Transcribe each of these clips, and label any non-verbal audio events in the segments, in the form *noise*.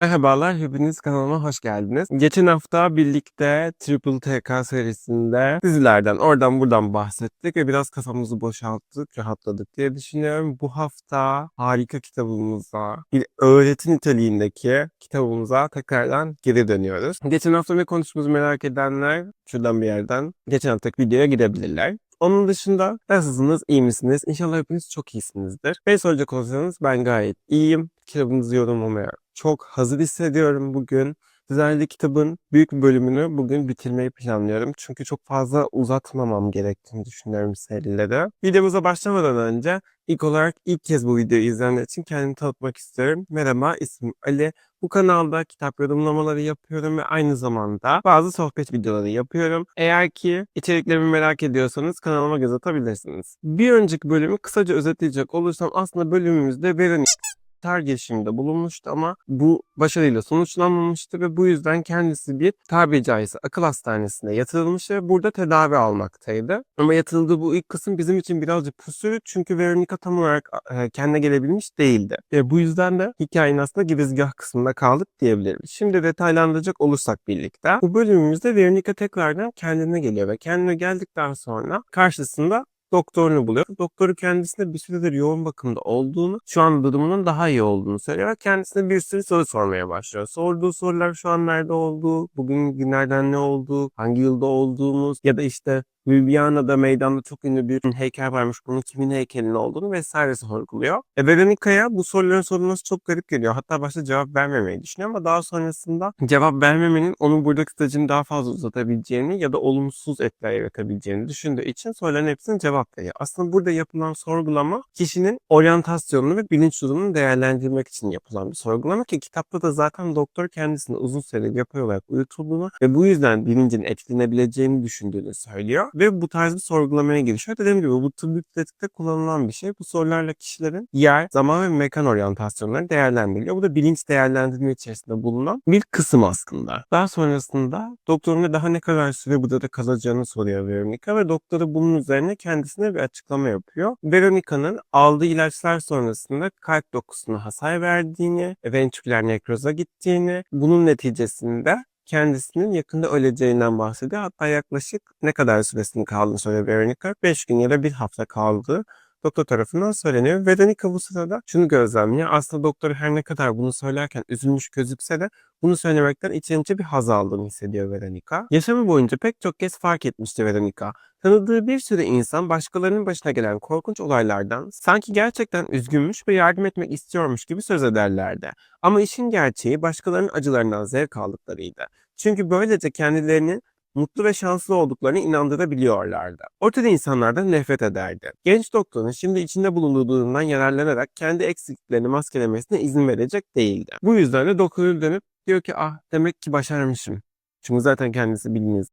Merhabalar, hepiniz kanalıma hoş geldiniz. Geçen hafta birlikte Triple TK serisinde dizilerden oradan buradan bahsettik ve biraz kafamızı boşalttık, rahatladık diye düşünüyorum. Bu hafta harika kitabımıza, bir öğreti niteliğindeki kitabımıza tekrardan geri dönüyoruz. Geçen hafta ne konuştuğumuzu merak edenler şuradan bir yerden geçen haftaki videoya gidebilirler. Onun dışında nasılsınız, iyi misiniz? İnşallah hepiniz çok iyisinizdir. Beni soracak olursanız ben gayet iyiyim. Kitabınızı yorumlamaya çok hazır hissediyorum bugün. Sizlerle kitabın büyük bölümünü bugün bitirmeyi planlıyorum. Çünkü çok fazla uzatmamam gerektiğini düşünüyorum serileri. Videomuza başlamadan önce ilk olarak ilk kez bu videoyu izleyenler için kendimi tanıtmak istiyorum. Merhaba, ismim Ali. Bu kanalda kitap yorumlamaları yapıyorum ve aynı zamanda bazı sohbet videoları yapıyorum. Eğer ki içeriklerimi merak ediyorsanız kanalıma göz atabilirsiniz. Bir önceki bölümü kısaca özetleyecek olursam aslında bölümümüzde Veronica tar girişiminde bulunmuştu ama bu başarıyla sonuçlanmamıştı ve bu yüzden kendisi bir tabiri caizse akıl hastanesine yatırılmış ve burada tedavi almaktaydı. Ama yatırıldığı bu ilk kısım bizim için birazcık püsürü çünkü Veronica tam olarak e, kendine gelebilmiş değildi. Ve bu yüzden de hikayenin aslında girizgah kısmında kaldık diyebilirim. Şimdi detaylandıracak olursak birlikte bu bölümümüzde Veronica tekrardan kendine geliyor ve kendine geldikten sonra karşısında doktorunu buluyor. Doktoru kendisine bir süredir yoğun bakımda olduğunu, şu an durumunun daha iyi olduğunu söylüyor kendisine bir sürü soru sormaya başlıyor. Sorduğu sorular şu an nerede olduğu, bugün günlerden ne olduğu, hangi yılda olduğumuz ya da işte Viviana'da meydanda çok ünlü bir heykel varmış. Bunun kimin heykelinin olduğunu vesaire sorguluyor. E Veronica'ya bu soruların sorulması çok garip geliyor. Hatta başta cevap vermemeyi düşünüyor ama daha sonrasında cevap vermemenin onun buradaki stajını daha fazla uzatabileceğini ya da olumsuz etkiler yaratabileceğini düşündüğü için soruların hepsine cevap veriyor. Aslında burada yapılan sorgulama kişinin oryantasyonunu ve bilinç durumunu değerlendirmek için yapılan bir sorgulama ki kitapta da zaten doktor kendisini uzun süredir yapay olarak uyutulduğunu ve bu yüzden bilincin etkilenebileceğini düşündüğünü söylüyor ve bu tarz bir sorgulamaya girişiyor. Dediğim gibi bu tıbbi pratikte kullanılan bir şey. Bu sorularla kişilerin yer, zaman ve mekan oryantasyonları değerlendiriliyor. Bu da bilinç değerlendirme içerisinde bulunan bir kısım aslında. Daha sonrasında doktorun daha ne kadar süre burada da kalacağını soruyor Veronica ve doktoru bunun üzerine kendisine bir açıklama yapıyor. Veronica'nın aldığı ilaçlar sonrasında kalp dokusuna hasar verdiğini, ventriküler nekroza gittiğini, bunun neticesinde kendisinin yakında öleceğinden bahsediyor. Hatta yaklaşık ne kadar süresinin kaldığını söylüyor Veronica. 5 gün ya da bir hafta kaldı doktor tarafından söyleniyor. Veronica bu sırada şunu gözlemliyor. Aslında doktor her ne kadar bunu söylerken üzülmüş gözükse de bunu söylemekten içten içe bir haz aldığını hissediyor Veronica. Yaşamı boyunca pek çok kez fark etmişti Veronica. Tanıdığı bir sürü insan başkalarının başına gelen korkunç olaylardan sanki gerçekten üzgünmüş ve yardım etmek istiyormuş gibi söz ederlerdi. Ama işin gerçeği başkalarının acılarından zevk aldıklarıydı. Çünkü böylece kendilerini mutlu ve şanslı olduklarını inandırabiliyorlardı. Ortada insanlardan nefret ederdi. Genç doktorun şimdi içinde bulunduğu durumdan yararlanarak kendi eksikliklerini maskelemesine izin verecek değildi. Bu yüzden de doktoru dönüp diyor ki ah demek ki başarmışım. Çünkü zaten kendisi biliniz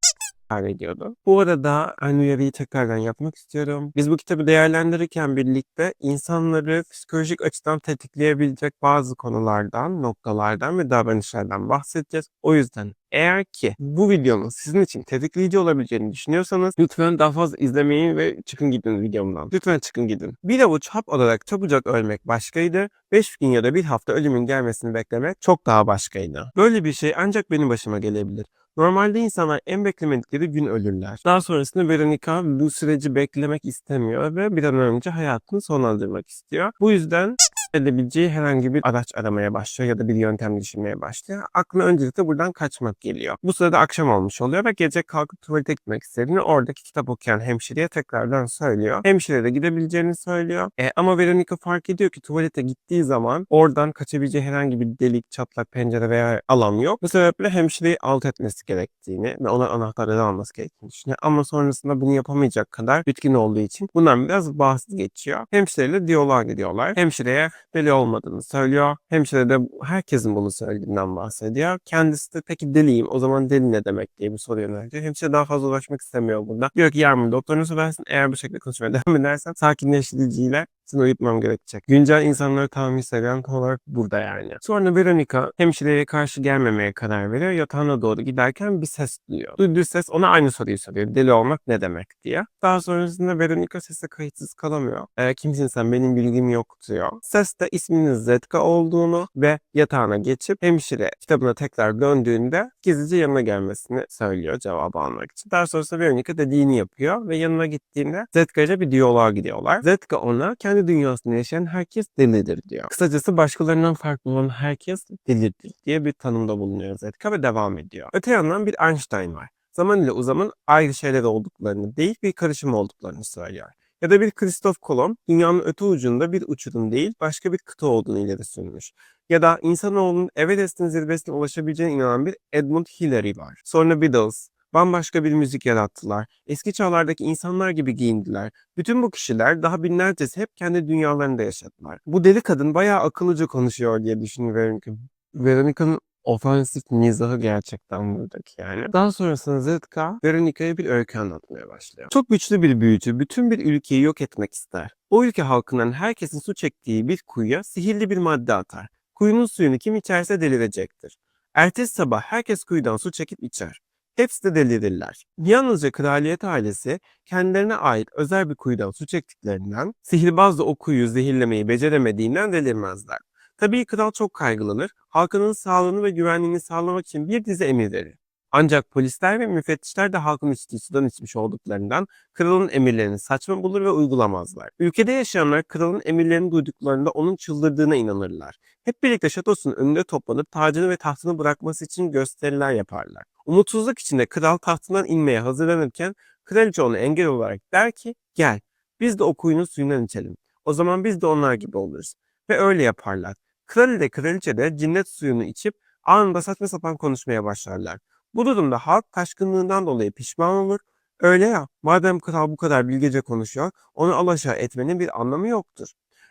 ediyordu. Bu arada aynı uyarıyı tekrardan yapmak istiyorum. Biz bu kitabı değerlendirirken birlikte insanları psikolojik açıdan tetikleyebilecek bazı konulardan, noktalardan ve davranışlardan bahsedeceğiz. O yüzden eğer ki bu videonun sizin için tetikleyici olabileceğini düşünüyorsanız lütfen daha fazla izlemeyin ve çıkın gidin videomdan. Lütfen çıkın gidin. Bir avuç hap olarak çabucak ölmek başkaydı. 5 gün ya da bir hafta ölümün gelmesini beklemek çok daha başkaydı. Böyle bir şey ancak benim başıma gelebilir. Normalde insanlar en beklemedikleri gün ölürler. Daha sonrasında Veronica bu süreci beklemek istemiyor ve bir an önce hayatını sonlandırmak istiyor. Bu yüzden edebileceği herhangi bir araç aramaya başlıyor ya da bir yöntem düşünmeye başlıyor. Aklına öncelikle buradan kaçmak geliyor. Bu sırada akşam olmuş oluyor ve gece kalkıp tuvalete gitmek istediğini oradaki kitap okuyan hemşireye tekrardan söylüyor. Hemşire de gidebileceğini söylüyor. E, ama Veronica fark ediyor ki tuvalete gittiği zaman oradan kaçabileceği herhangi bir delik, çatlak, pencere veya alan yok. Bu sebeple hemşireyi alt etmesi gerektiğini ve ona anahtarları alması gerektiğini düşünüyor. Ama sonrasında bunu yapamayacak kadar bitkin olduğu için bundan biraz bahsiz geçiyor. Hemşireyle diyaloğa gidiyorlar. Hemşireye deli olmadığını söylüyor. Hemşire de herkesin bunu söylediğinden bahsediyor. Kendisi de peki deliyim o zaman deli ne demek diye bir soru yöneltiyor. Hemşire daha fazla uğraşmak istemiyor burada. Diyor ki yarın doktorunu söylersin eğer bu şekilde konuşmaya *laughs* devam edersen sakinleştiriciyle Seni uyutmam gerekecek. Güncel insanları tahmin seviyen olarak burada yani. Sonra Veronica hemşireye karşı gelmemeye karar veriyor. Yatağına doğru giderken bir ses duyuyor. Duyduğu ses ona aynı soruyu soruyor. Deli olmak ne demek diye. Daha sonrasında Veronica sese kayıtsız kalamıyor. E, kimsin sen benim bilgim yok diyor. Ses de isminin Zetka olduğunu ve yatağına geçip hemşire kitabına tekrar döndüğünde gizlice yanına gelmesini söylüyor cevabı almak için. Daha sonrasında Veronica dediğini yapıyor ve yanına gittiğinde Zetka ile bir diyaloğa gidiyorlar. Zetka ona kendi dünyasında yaşayan herkes delidir diyor. Kısacası başkalarından farklı olan herkes delidir diye bir tanımda bulunuyor Zetka ve devam ediyor. Öte yandan bir Einstein var. Zaman ile uzamın ayrı şeyler olduklarını değil bir karışım olduklarını söylüyor. Ya da bir Christoph Kolomb dünyanın öte ucunda bir uçurum değil başka bir kıta olduğunu ileri sürmüş. Ya da insanoğlunun Everest'in zirvesine ulaşabileceğine inanan bir Edmund Hillary var. Sonra Beatles, bambaşka bir müzik yarattılar. Eski çağlardaki insanlar gibi giyindiler. Bütün bu kişiler daha binlercesi hep kendi dünyalarında yaşadılar. Bu deli kadın bayağı akıllıca konuşuyor diye düşünüyor Veronica. Veronica'nın ofansif mizahı gerçekten buradaki yani. Daha sonrasında Zetka Veronica'ya bir öykü anlatmaya başlıyor. Çok güçlü bir büyücü bütün bir ülkeyi yok etmek ister. O ülke halkından herkesin su çektiği bir kuyuya sihirli bir madde atar. Kuyunun suyunu kim içerse delirecektir. Ertesi sabah herkes kuyudan su çekip içer. Hepsi de delirirler. Yalnızca kraliyet ailesi kendilerine ait özel bir kuyudan su çektiklerinden, sihirbaz da o kuyuyu zehirlemeyi beceremediğinden delirmezler. Tabii kral çok kaygılanır, halkının sağlığını ve güvenliğini sağlamak için bir dizi emir verir. Ancak polisler ve müfettişler de halkın içtiği sudan içmiş olduklarından kralın emirlerini saçma bulur ve uygulamazlar. Ülkede yaşayanlar kralın emirlerini duyduklarında onun çıldırdığına inanırlar. Hep birlikte şatosunun önünde toplanıp tacını ve tahtını bırakması için gösteriler yaparlar. Umutsuzluk içinde kral tahtından inmeye hazırlanırken kraliçe ona engel olarak der ki gel biz de o kuyunun suyundan içelim. O zaman biz de onlar gibi oluruz. Ve öyle yaparlar. Kral ile kraliçe de cinnet suyunu içip anında saçma sapan konuşmaya başlarlar. Bu durumda halk taşkınlığından dolayı pişman olur. Öyle ya, madem kral bu kadar bilgece konuşuyor, onu alaşağı etmenin bir anlamı yoktur.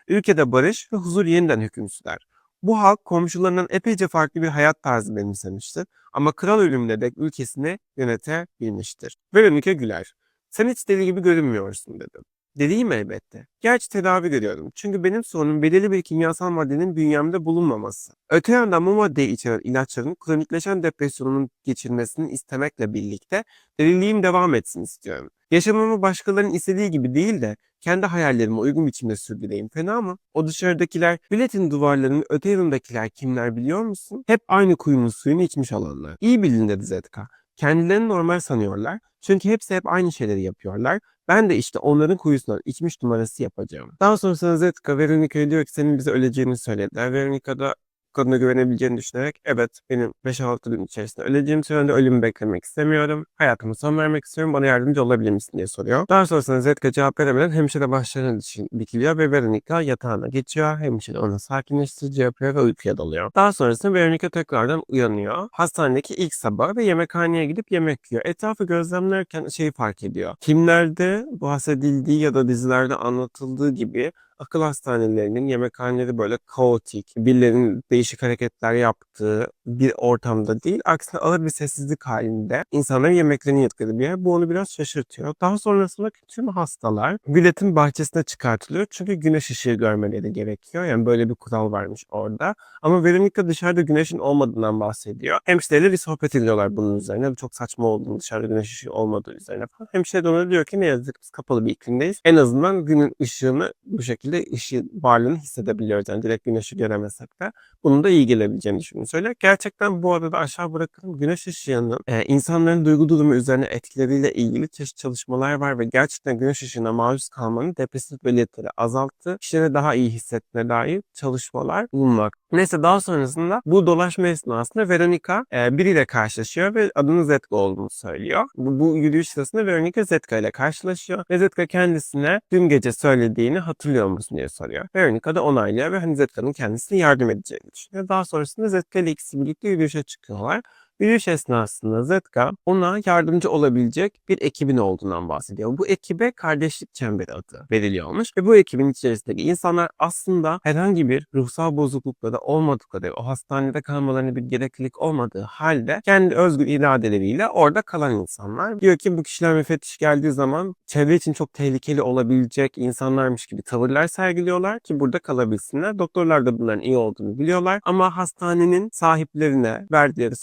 Ülkede barış ve huzur yeniden hüküm sürer. Bu halk komşularından epeyce farklı bir hayat tarzı benimsemiştir ama kral ölümüne dek ülkesini yönetebilmiştir. Veronica güler. Sen hiç deli gibi görünmüyorsun dedim. Deliyim elbette. Gerçi tedavi görüyorum. Çünkü benim sorunum belirli bir kimyasal maddenin bünyemde bulunmaması. Öte yandan bu maddeyi içeren ilaçların kronikleşen depresyonumun geçirmesini istemekle birlikte deliliğim devam etsin istiyorum. Yaşamımı başkalarının istediği gibi değil de kendi hayallerime uygun biçimde sürdüreyim. Fena mı? O dışarıdakiler, biletin duvarlarının öte yanındakiler kimler biliyor musun? Hep aynı kuyunun suyunu içmiş olanlar. İyi bilin dedi Zetka. Kendilerini normal sanıyorlar. Çünkü hepsi hep aynı şeyleri yapıyorlar. Ben de işte onların kuyusundan içmiş numarası yapacağım. Daha sonrasında Zetka Veronica'ya diyor ki senin bize öleceğini söylediler. Veronica da kadına güvenebileceğini düşünerek evet benim 5-6 gün içerisinde öleceğim söyledi. Ölümü beklemek istemiyorum. Hayatıma son vermek istiyorum. Bana yardımcı olabilir misin diye soruyor. Daha sonrasında Zetka cevap veremeden hemşire başlarına dikiliyor ve Veronica yatağına geçiyor. Hemşire onu sakinleştirici yapıyor ve uykuya dalıyor. Daha sonrasında Veronica tekrardan uyanıyor. Hastanedeki ilk sabah ve yemekhaneye gidip yemek yiyor. Etrafı gözlemlerken şeyi fark ediyor. Filmlerde bahsedildiği ya da dizilerde anlatıldığı gibi akıl hastanelerinin yemekhaneleri böyle kaotik, birilerinin değişik hareketler yaptığı bir ortamda değil, aksine ağır bir sessizlik halinde insanların yemeklerini yedikleri bir yer. Bu onu biraz şaşırtıyor. Daha sonrasında tüm hastalar biletin bahçesine çıkartılıyor. Çünkü güneş ışığı görmeleri gerekiyor. Yani böyle bir kural varmış orada. Ama Veronica dışarıda güneşin olmadığından bahsediyor. Hemşireyle bir sohbet ediyorlar bunun üzerine. Çok saçma olduğunu, dışarıda güneş ışığı olmadığı üzerine falan. Hemşire de ona diyor ki ne yazık biz kapalı bir iklimdeyiz. En azından günün ışığını bu şekilde ışığı varlığını hissedebiliyoruz. Yani direkt güneşi göremesek de bunun da iyi gelebileceğini düşünüyor. Söyle. Gerçekten bu arada aşağı bırakırım. Güneş ışığının e, insanların duygu durumu üzerine etkileriyle ilgili çeşitli çalışmalar var ve gerçekten güneş ışığına maruz kalmanın depresif belirtileri azalttı. Kişilere daha iyi hissetmeye dair çalışmalar bulunmak. Neyse daha sonrasında bu dolaşma esnasında Veronica e, biriyle karşılaşıyor ve adının Zetka olduğunu söylüyor. Bu, bu yürüyüş sırasında Veronica Zetka ile karşılaşıyor ve Zetka kendisine dün gece söylediğini hatırlıyor musun diye soruyor. Veronica da onaylıyor ve hani Zetka'nın kendisine yardım edeceğini düşünüyor. Daha sonrasında Zetka ile ikisi birlikte yürüyüşe çıkıyorlar. Yürüyüş esnasında Zetka ona yardımcı olabilecek bir ekibin olduğundan bahsediyor. Bu ekibe kardeşlik çemberi adı veriliyormuş ve bu ekibin içerisindeki insanlar aslında herhangi bir ruhsal bozuklukları olmadıkları, o hastanede kalmalarına bir gereklilik olmadığı halde kendi özgür iradeleriyle orada kalan insanlar. Diyor ki bu kişiler müfettiş geldiği zaman çevre için çok tehlikeli olabilecek insanlarmış gibi tavırlar sergiliyorlar ki burada kalabilsinler. Doktorlar da bunların iyi olduğunu biliyorlar ama hastanenin sahiplerine verdikleri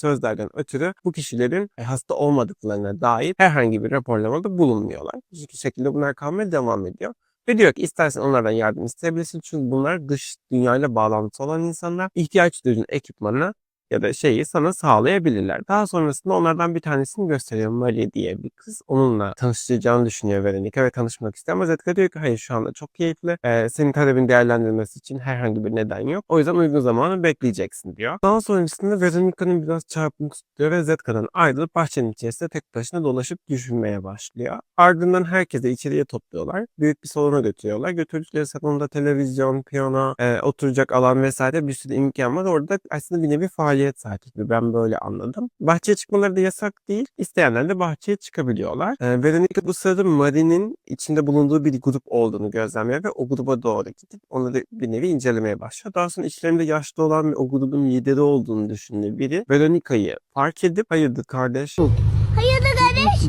sözlerden ötürü bu kişilerin e, hasta olmadıklarına dair herhangi bir raporlamada bulunmuyorlar. Bu şekilde bunlar kalmaya devam ediyor. Ve diyor ki istersen onlardan yardım isteyebilirsin çünkü bunlar dış dünyayla bağlantısı olan insanlar. ihtiyaç duyduğun ekipmanı ya da şeyi sana sağlayabilirler. Daha sonrasında onlardan bir tanesini gösteriyor. Marie diye bir kız. Onunla tanışacağını düşünüyor Veronica ve tanışmak istiyor. Ama Zetka diyor ki hayır şu anda çok keyifli. Ee, senin talebini değerlendirmesi için herhangi bir neden yok. O yüzden uygun zamanı bekleyeceksin diyor. Daha sonrasında Veronica'nın biraz çarpmak istiyor ve Zetka'dan ayrılıp bahçenin içerisinde tek başına dolaşıp düşünmeye başlıyor. Ardından herkese içeriye topluyorlar. Büyük bir salona götürüyorlar. Götürdükleri salonda televizyon, piyano, e, oturacak alan vesaire bir sürü imkan var. Orada aslında bir nevi faaliyet saati Ben böyle anladım. Bahçeye çıkmaları da yasak değil. İsteyenler de bahçeye çıkabiliyorlar. E, Veronica bu sırada Marie'nin içinde bulunduğu bir grup olduğunu gözlemliyor ve o gruba doğru gidip onları bir nevi incelemeye başlıyor. Daha sonra içlerinde yaşlı olan ve o grubun lideri olduğunu düşündüğü biri Veronica'yı fark edip hayırdır kardeş Hayırdır kardeş?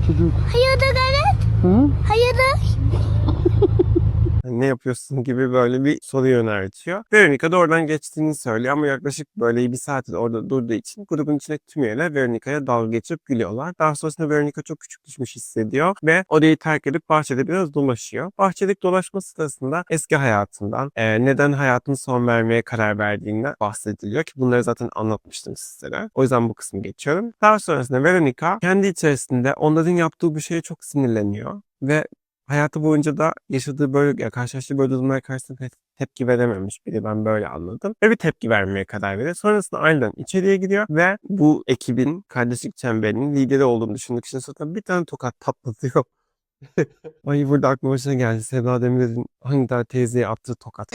Hayırdır kardeş? Hayırdır? *laughs* ne yapıyorsun gibi böyle bir soru yöneltiyor. Veronica da oradan geçtiğini söylüyor ama yaklaşık böyle bir saat orada durduğu için grubun içindeki tüm üyeler Veronica'ya dalga geçip gülüyorlar. Daha sonrasında Veronica çok küçük düşmüş hissediyor ve odayı terk edip bahçede biraz dolaşıyor. Bahçedeki dolaşma sırasında eski hayatından, e, neden hayatını son vermeye karar verdiğinden bahsediliyor ki bunları zaten anlatmıştım sizlere. O yüzden bu kısmı geçiyorum. Daha sonrasında Veronica kendi içerisinde onların yaptığı bir şeye çok sinirleniyor ve hayatı boyunca da yaşadığı böyle ya karşılaştığı böyle durumlara karşı pek tepki verememiş biri ben böyle anladım. Ve bir tepki vermeye karar veriyor. Sonrasında aniden içeriye giriyor ve bu ekibin kardeşlik çemberinin lideri olduğunu düşündüğü kişinin suratına bir tane tokat patlatıyor. *laughs* Ay burada aklıma şey geldi. Sevda Demirel'in hangi teyzeye attığı tokat.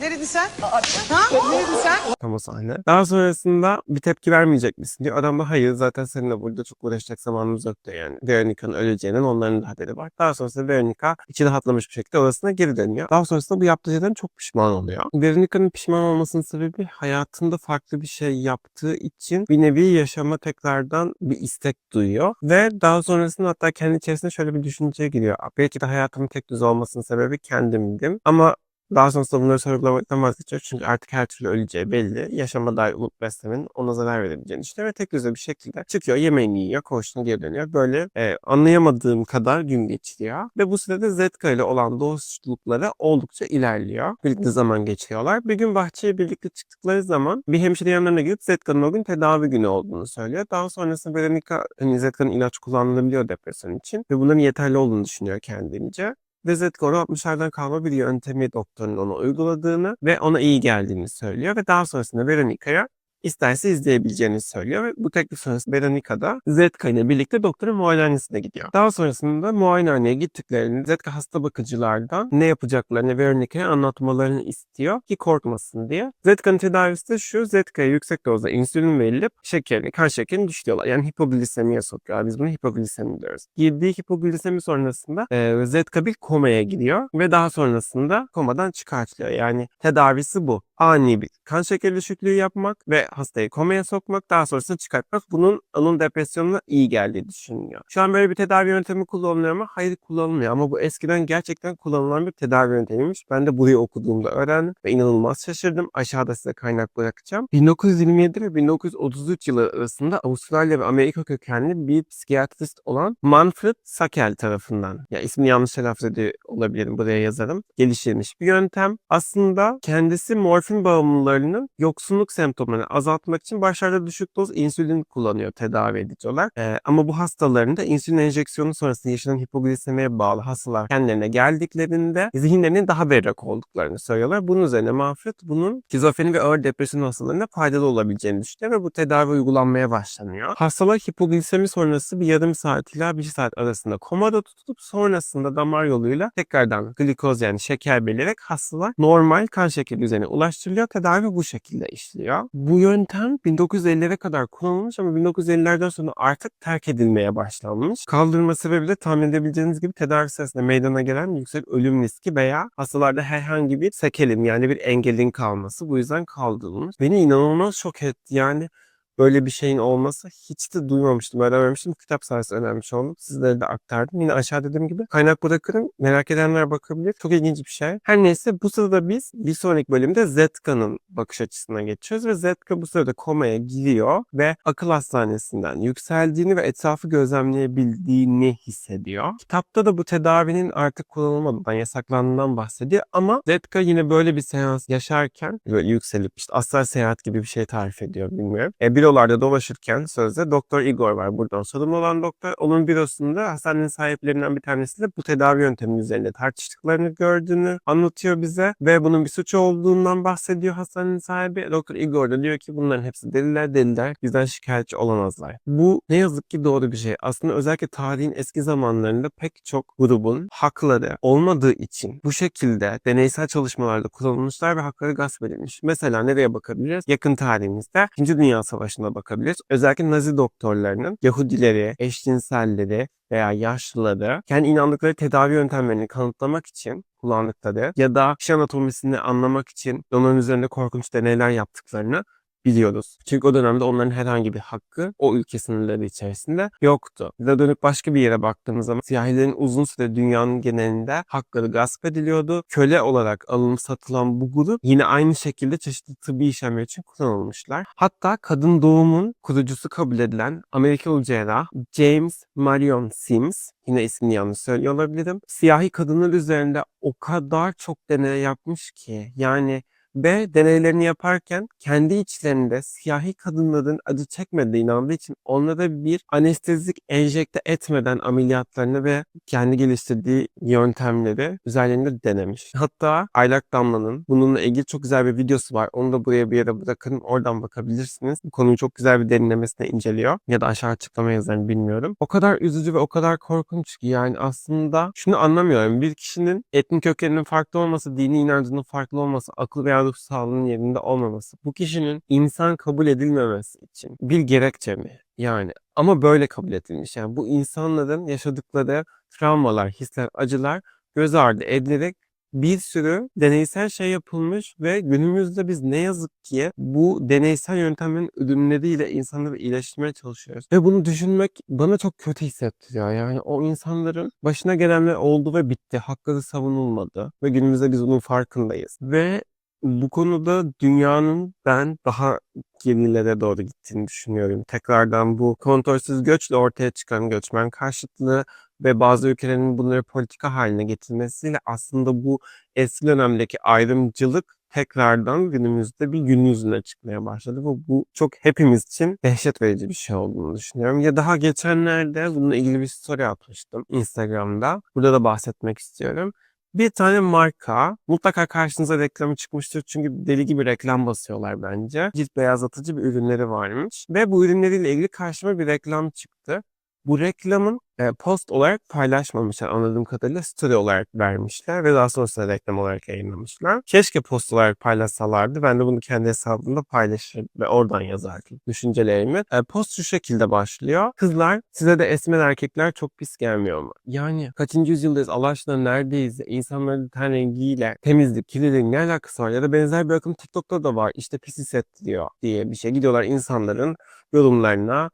Neredin sen? Ha? Neredin sen? Tam o sahne. Daha sonrasında bir tepki vermeyecek misin diyor. Adam da hayır zaten seninle burada çok uğraşacak zamanımız yok diyor yani. Veronica'nın öleceğinin onların da haberi var. Daha sonrasında Veronica içi rahatlamış bir şekilde odasına geri dönüyor. Daha sonrasında bu yaptığı şeyden çok pişman oluyor. Veronica'nın pişman olmasının sebebi hayatında farklı bir şey yaptığı için bir nevi yaşama tekrardan bir istek duyuyor. Ve daha sonrasında hatta kendi içerisinde şöyle bir düşünceye giriyor. Belki de hayatımın tek düz olmasının sebebi kendimdim. Ama daha sonrasında bunları sorgulamaktan vazgeçiyor. Çünkü artık her türlü öleceği belli. Yaşama dair umut beslemenin ona zarar verebileceğini düşünüyor ve tek düze bir şekilde çıkıyor, yemeğini yiyor, koğuşuna geri dönüyor. Böyle e, anlayamadığım kadar gün geçiriyor. Ve bu sırada Zetka ile olan dostlukları oldukça ilerliyor. Birlikte zaman geçiriyorlar. Bir gün bahçeye birlikte çıktıkları zaman bir hemşire yanlarına gidip Zetka'nın o gün tedavi günü olduğunu söylüyor. Daha sonrasında Veronica hani Zetka'nın ilaç kullanılabiliyor depresyon için ve bunların yeterli olduğunu düşünüyor kendince. Ve Zetkor'u 60'lardan kalma bir yöntemi doktorun ona uyguladığını ve ona iyi geldiğini söylüyor ve daha sonrasında Veronica'ya isterse izleyebileceğini söylüyor ve bu teklif sonrasında Veronica da Zetka ile birlikte doktorun muayenehanesine gidiyor. Daha sonrasında muayenehaneye gittiklerinde Zetka hasta bakıcılardan ne yapacaklarını Veronica'ya anlatmalarını istiyor ki korkmasın diye. Zetka'nın tedavisi de şu, Zetka'ya yüksek dozda insülin verilip şekerini, kan şekerini düşürüyorlar. Yani hipoglisemiye sokuyorlar. Biz bunu hipoglisemi diyoruz. Girdiği hipoglisemi sonrasında e, Zetka bir komaya giriyor ve daha sonrasında komadan çıkartılıyor. Yani tedavisi bu. Ani bir kan şekeri düşüklüğü yapmak ve hastayı komaya sokmak daha sonrasında çıkartmak bunun onun depresyonuna iyi geldiği düşünülüyor. Şu an böyle bir tedavi yöntemi kullanılıyor mu? Hayır kullanılmıyor ama bu eskiden gerçekten kullanılan bir tedavi yöntemiymiş. Ben de burayı okuduğumda öğrendim ve inanılmaz şaşırdım. Aşağıda size kaynak bırakacağım. 1927 ve 1933 yılı arasında Avustralya ve Amerika kökenli bir psikiyatrist olan Manfred Sakel tarafından, ya ismini yanlış telaffuz ediyor olabilirim buraya yazarım, geliştirilmiş bir yöntem. Aslında kendisi morfin bağımlılarının yoksunluk semptomlarını azaltmak için başlarda düşük doz insülin kullanıyor tedavi edici olarak. Ama bu hastaların da insülin enjeksiyonu sonrasında yaşanan hipoglisemiye bağlı hastalar kendilerine geldiklerinde zihinlerinin daha berrak olduklarını söylüyorlar. Bunun üzerine Manfred bunun şizofreni ve ağır depresyon hastalarına faydalı olabileceğini düşünüyor ve bu tedavi uygulanmaya başlanıyor. Hastalar hipoglisemi sonrası bir yarım saat ila bir saat arasında komada tutulup sonrasında damar yoluyla tekrardan glikoz yani şeker belirerek hastalar normal kan şekeri düzeyine ulaştıklarında araştırılıyor. Tedavi bu şekilde işliyor. Bu yöntem 1950'lere kadar kullanılmış ama 1950'lerden sonra artık terk edilmeye başlanmış. Kaldırma sebebi de tahmin edebileceğiniz gibi tedavi sırasında meydana gelen yüksek ölüm riski veya hastalarda herhangi bir sekelim yani bir engelin kalması. Bu yüzden kaldırılmış. Beni inanılmaz şok etti. Yani böyle bir şeyin olması hiç de duymamıştım, öğrenmemiştim. Kitap sayesinde öğrenmiş oldum. Sizlere de aktardım. Yine aşağı dediğim gibi kaynak bırakırım. Merak edenler bakabilir. Çok ilginç bir şey. Her neyse bu sırada biz bir sonraki bölümde Zetka'nın bakış açısına geçiyoruz ve Zetka bu sırada komaya giriyor ve akıl hastanesinden yükseldiğini ve etrafı gözlemleyebildiğini hissediyor. Kitapta da bu tedavinin artık kullanılmadığından, yasaklandığından bahsediyor ama Zetka yine böyle bir seans yaşarken böyle yükselip işte astral seyahat gibi bir şey tarif ediyor bilmiyorum. E, bürolarda dolaşırken sözde Doktor Igor var buradan sorumlu olan doktor. Onun bürosunda hastanenin sahiplerinden bir tanesi de bu tedavi yöntemi üzerinde tartıştıklarını gördüğünü anlatıyor bize ve bunun bir suç olduğundan bahsediyor hastanenin sahibi. Doktor Igor da diyor ki bunların hepsi deliler deliler bizden şikayetçi olamazlar. Bu ne yazık ki doğru bir şey. Aslında özellikle tarihin eski zamanlarında pek çok grubun hakları olmadığı için bu şekilde deneysel çalışmalarda kullanılmışlar ve hakları gasp edilmiş. Mesela nereye bakabiliriz? Yakın tarihimizde 2. Dünya Savaşı'na bakabiliriz. Özellikle Nazi doktorlarının Yahudileri, eşcinselleri veya yaşlıları kendi inandıkları tedavi yöntemlerini kanıtlamak için kullandıkları ya da kişi anatomisini anlamak için onların üzerinde korkunç deneyler yaptıklarını biliyoruz. Çünkü o dönemde onların herhangi bir hakkı o ülke sınırları içerisinde yoktu. Bir de dönüp başka bir yere baktığımız zaman siyahilerin uzun süre dünyanın genelinde hakları gasp ediliyordu. Köle olarak alınıp satılan bu grup yine aynı şekilde çeşitli tıbbi işlemler için kullanılmışlar. Hatta kadın doğumun kurucusu kabul edilen Amerikalı cerrah James Marion Sims yine ismini yanlış söylüyor olabilirim. Siyahi kadınlar üzerinde o kadar çok deney yapmış ki yani ve deneylerini yaparken kendi içlerinde siyahi kadınların acı çekmediği inandığı için onlara bir anestezik enjekte etmeden ameliyatlarını ve kendi geliştirdiği yöntemleri üzerlerinde denemiş. Hatta Aylak Damla'nın bununla ilgili çok güzel bir videosu var. Onu da buraya bir yere bırakın. Oradan bakabilirsiniz. Bu konuyu çok güzel bir derinlemesine inceliyor. Ya da aşağı açıklama yazarım bilmiyorum. O kadar üzücü ve o kadar korkunç ki yani aslında şunu anlamıyorum. Bir kişinin etnik kökeninin farklı olması, dini inancının farklı olması, akıl veya ruh sağlığının yerinde olmaması bu kişinin insan kabul edilmemesi için bir gerekçe mi? Yani ama böyle kabul edilmiş. Yani bu insanların yaşadıkları travmalar, hisler, acılar göz ardı edilerek bir sürü deneysel şey yapılmış ve günümüzde biz ne yazık ki bu deneysel yöntemlerin ürünleriyle insanları iyileştirmeye çalışıyoruz. Ve bunu düşünmek bana çok kötü hissettiriyor. Yani o insanların başına gelenler oldu ve bitti. Hakları savunulmadı. Ve günümüzde biz bunun farkındayız. Ve bu konuda dünyanın ben daha gerilere doğru gittiğini düşünüyorum. Tekrardan bu kontrolsüz göçle ortaya çıkan göçmen karşıtlığı ve bazı ülkelerin bunları politika haline getirmesiyle aslında bu eski dönemdeki ayrımcılık tekrardan günümüzde bir gün yüzüne çıkmaya başladı ve bu çok hepimiz için dehşet verici bir şey olduğunu düşünüyorum. Ya daha geçenlerde bununla ilgili bir story atmıştım Instagram'da. Burada da bahsetmek istiyorum. Bir tane marka mutlaka karşınıza reklamı çıkmıştır çünkü deli gibi reklam basıyorlar bence. Cilt beyazlatıcı bir ürünleri varmış ve bu ürünleriyle ilgili karşıma bir reklam çıktı. Bu reklamın e, post olarak paylaşmamışlar anladığım kadarıyla story olarak vermişler ve daha sonrasında reklam olarak yayınlamışlar. Keşke post olarak paylaşsalardı. Ben de bunu kendi hesabımda paylaşır ve oradan yazardım düşüncelerimi. E, post şu şekilde başlıyor. Kızlar size de esmer erkekler çok pis gelmiyor mu? Yani kaçıncı yüzyıldayız? Allah aşkına neredeyiz? İnsanların ten rengiyle temizlik, kirliliğin ne alakası var? Ya da benzer bir akım TikTok'ta da var. İşte pis hissettiriyor diye bir şey. Gidiyorlar insanların yorumlarına.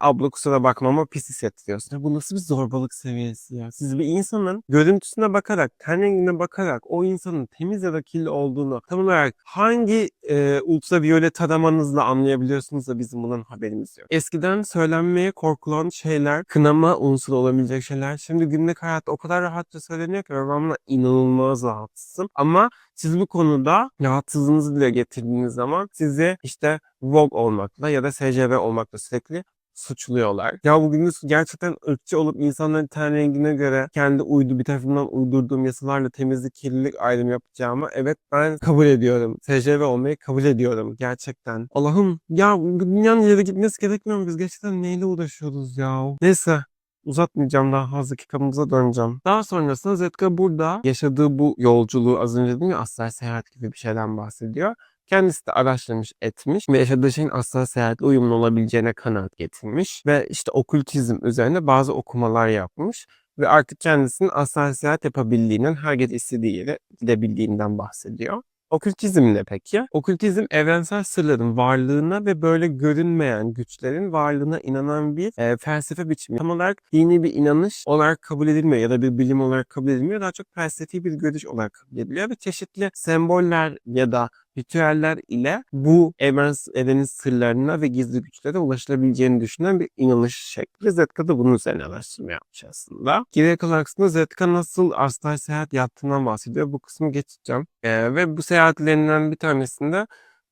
Abla kusura bakma ama pis hissettiriyorsun. Ya bu nasıl bir zorbalık seviyesi ya? Siz bir insanın görüntüsüne bakarak, ten rengine bakarak o insanın temiz ya da kirli olduğunu tam olarak hangi e, ultraviyole taramanızla anlayabiliyorsunuz da bizim bundan haberimiz yok. Eskiden söylenmeye korkulan şeyler, kınama unsuru olabilecek şeyler şimdi günlük hayatta o kadar rahatça söyleniyor ki ben buna inanılmaz rahatsızım. Ama siz bu konuda rahatsızlığınızı dile getirdiğiniz zaman sizi işte Vogue olmakla ya da SCV olmakla sürekli suçluyorlar. Ya bugün gerçekten ırkçı olup insanların ten rengine göre kendi uydu bir tarafından uydurduğum yasalarla temizlik, kirlilik ayrımı yapacağımı evet ben kabul ediyorum. SCV olmayı kabul ediyorum gerçekten. Allah'ım ya dünyanın ileri gitmesi gerekmiyor mu? Biz gerçekten neyle uğraşıyoruz ya? Neyse uzatmayacağım daha fazla kitabımıza döneceğim. Daha sonrasında Zetka burada yaşadığı bu yolculuğu az önce dedim ya astral seyahat gibi bir şeyden bahsediyor. Kendisi de araştırmış etmiş ve yaşadığı şeyin astral seyahatle uyumlu olabileceğine kanaat getirmiş. Ve işte okültizm üzerine bazı okumalar yapmış. Ve artık kendisinin astral seyahat yapabildiğinden, herkes istediği yere gidebildiğinden bahsediyor. Okültizm ne peki? Okültizm evrensel sırların varlığına ve böyle görünmeyen güçlerin varlığına inanan bir e, felsefe biçimi. Tam olarak dini bir inanış olarak kabul edilmiyor ya da bir bilim olarak kabul edilmiyor. Daha çok felsefi bir görüş olarak kabul ediliyor ve çeşitli semboller ya da ritüeller ile bu evren, evrenin sırlarına ve gizli güçlere ulaşılabileceğini düşünen bir inanış şekli. Zetka da bunun üzerine araştırma yapmış aslında. Geriye kalan kısmında Zetka nasıl astral seyahat yaptığından bahsediyor. Bu kısmı geçeceğim. Ee, ve bu seyahatlerinden bir tanesinde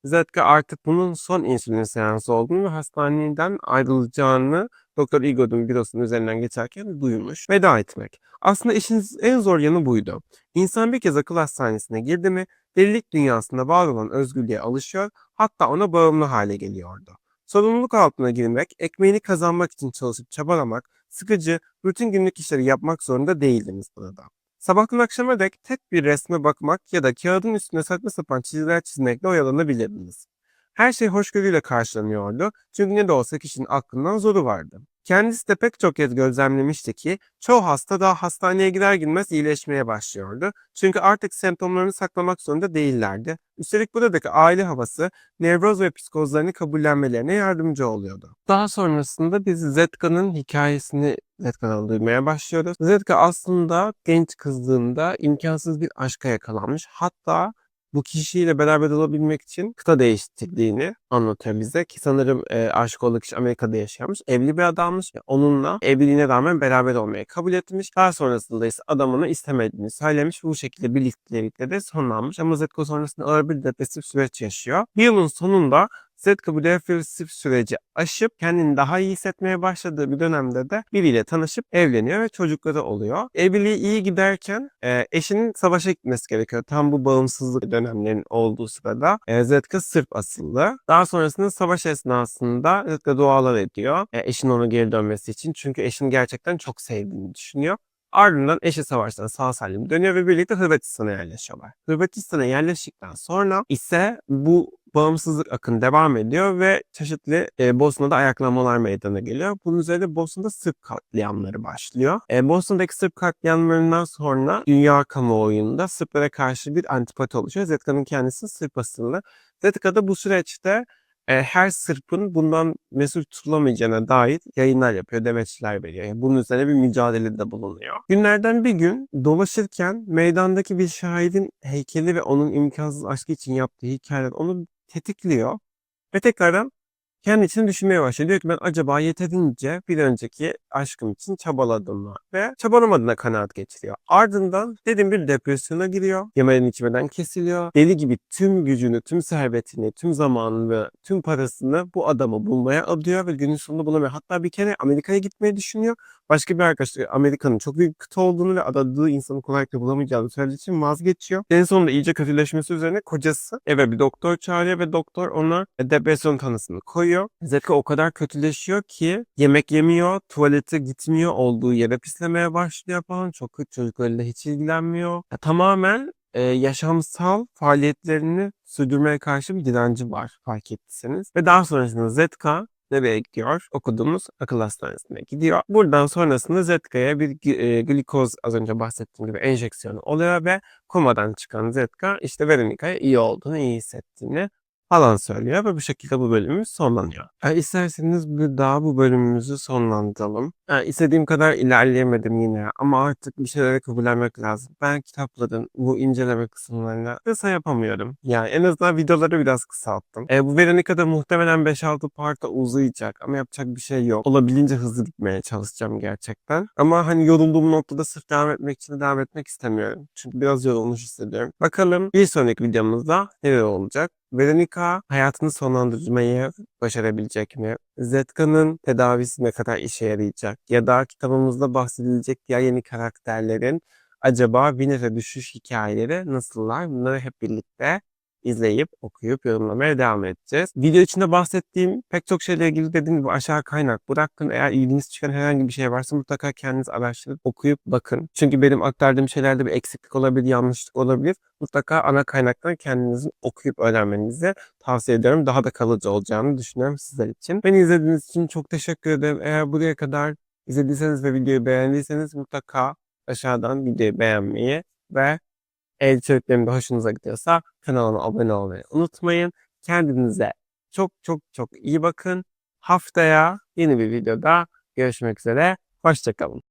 Zetka artık bunun son insülin seansı olduğunu ve hastaneden ayrılacağını Doktor Igor'un bürosunun üzerinden geçerken duymuş. Veda etmek. Aslında işin en zor yanı buydu. İnsan bir kez akıl hastanesine girdi mi delilik dünyasında var olan özgürlüğe alışıyor, hatta ona bağımlı hale geliyordu. Sorumluluk altına girmek, ekmeğini kazanmak için çalışıp çabalamak, sıkıcı, rutin günlük işleri yapmak zorunda değildiniz burada. Sabahtan akşama dek tek bir resme bakmak ya da kağıdın üstüne saçma sapan çizgiler çizmekle oyalanabilirdiniz. Her şey hoşgörüyle karşılanıyordu çünkü ne de olsa kişinin aklından zoru vardı. Kendisi de pek çok kez gözlemlemişti ki çoğu hasta daha hastaneye gider girmez iyileşmeye başlıyordu. Çünkü artık semptomlarını saklamak zorunda değillerdi. Üstelik buradaki aile havası nevroz ve psikozlarını kabullenmelerine yardımcı oluyordu. Daha sonrasında biz Zetka'nın hikayesini Zetka'dan duymaya başlıyoruz. Zetka aslında genç kızlığında imkansız bir aşka yakalanmış. Hatta bu kişiyle beraber olabilmek için kıta değiştirdiğini anlatıyor bize ki sanırım e, aşık olduğu kişi Amerika'da yaşamış. Evli bir adammış. Onunla evliliğine rağmen beraber olmayı kabul etmiş. Daha sonrasında ise adamını istemediğini söylemiş. Bu şekilde birliktelikle de sonlanmış. Ama Zetko sonrasında ağır bir depresif süreç yaşıyor. Bir yılın sonunda Bu depresif süreci aşıp kendini daha iyi hissetmeye başladığı bir dönemde de biriyle tanışıp evleniyor ve çocukları oluyor. Evliliği iyi giderken e, eşinin savaşa gitmesi gerekiyor. Tam bu bağımsızlık dönemlerinin olduğu sırada e, Zetka Sırp asıllı. Daha sonrasında savaş esnasında Zetka dualar ediyor. E, eşin ona geri dönmesi için. Çünkü eşini gerçekten çok sevdiğini düşünüyor. Ardından eşi savaştan sağ salim dönüyor ve birlikte Hırvatistan'a yerleşiyorlar. Hırvatistan'a yerleştikten sonra ise bu bağımsızlık akını devam ediyor ve çeşitli e, Bosna'da ayaklanmalar meydana geliyor. Bunun üzerine Bosna'da Sırp katliamları başlıyor. E, Bosna'daki Sırp katliamlarından sonra dünya kamuoyunda Sırplara karşı bir antipati oluşuyor. Zetka'nın kendisi Sırp asıllı. Zetka da bu süreçte e, her Sırp'ın bundan mesul tutulamayacağına dair yayınlar yapıyor, demeçler veriyor. Yani bunun üzerine bir mücadelede bulunuyor. Günlerden bir gün dolaşırken meydandaki bir şairin heykeli ve onun imkansız aşkı için yaptığı hikayeler onu tetikliyor. Ve tekrardan kendi için düşünmeye başlıyor. Diyor ki ben acaba yeterince bir önceki aşkım için çabaladım mı? Ve çabalamadığına kanaat geçiriyor. Ardından dedim bir depresyona giriyor. Yemeden içmeden kesiliyor. Deli gibi tüm gücünü, tüm servetini, tüm zamanını tüm parasını bu adamı bulmaya adıyor ve günün sonunda bulamıyor. Hatta bir kere Amerika'ya gitmeyi düşünüyor. Başka bir arkadaş Amerika'nın çok büyük kıta olduğunu ve aradığı insanı kolaylıkla bulamayacağını söylediği için vazgeçiyor. En sonunda iyice kötüleşmesi üzerine kocası eve bir doktor çağırıyor ve doktor ona depresyon tanısını koyuyor. Zetka o kadar kötüleşiyor ki yemek yemiyor, tuvalete gitmiyor, olduğu yere pislemeye başlıyor falan. Çok kötü çocuklarıyla hiç ilgilenmiyor. Ya, tamamen e, yaşamsal faaliyetlerini sürdürmeye karşı bir direnci var fark ettiyseniz. Ve daha sonrasında Zetka nereye gidiyor? Okuduğumuz akıl hastanesine gidiyor. Buradan sonrasında Zetka'ya bir e, glikoz az önce bahsettiğim gibi enjeksiyonu oluyor ve komadan çıkan Zetka işte Veronica'ya iyi olduğunu, iyi hissettiğini falan söylüyor ve bu şekilde bu bölümümüz sonlanıyor. E, isterseniz bir daha bu bölümümüzü sonlandıralım. E, istediğim kadar ilerleyemedim yine ama artık bir şeyleri kabullenmek lazım. Ben kitapların bu inceleme kısımlarına kısa yapamıyorum. Yani en azından videoları biraz kısalttım. E, bu Veronica'da muhtemelen 5-6 parta uzayacak ama yapacak bir şey yok. Olabildiğince hızlı gitmeye çalışacağım gerçekten. Ama hani yorulduğum noktada sırf devam etmek için de devam etmek istemiyorum. Çünkü biraz yorulmuş hissediyorum. Bakalım bir sonraki videomuzda neler olacak? Veronica hayatını sonlandırmayı başarabilecek mi? Zetka'nın tedavisi ne kadar işe yarayacak? Ya da kitabımızda bahsedilecek diğer yeni karakterlerin acaba Venüs'e düşüş hikayeleri nasıllar? Bunları hep birlikte izleyip, okuyup, yorumlamaya devam edeceğiz. Video içinde bahsettiğim pek çok şeyle ilgili dediğim gibi aşağı kaynak bırakın. Eğer ilginizi çıkan herhangi bir şey varsa mutlaka kendiniz araştırıp, okuyup bakın. Çünkü benim aktardığım şeylerde bir eksiklik olabilir, yanlışlık olabilir. Mutlaka ana kaynaktan kendinizin okuyup öğrenmenizi tavsiye ediyorum. Daha da kalıcı olacağını düşünüyorum sizler için. Beni izlediğiniz için çok teşekkür ederim. Eğer buraya kadar izlediyseniz ve videoyu beğendiyseniz mutlaka aşağıdan videoyu beğenmeyi ve eğer içeriklerim hoşunuza gidiyorsa kanalıma abone olmayı unutmayın. Kendinize çok çok çok iyi bakın. Haftaya yeni bir videoda görüşmek üzere. Hoşçakalın.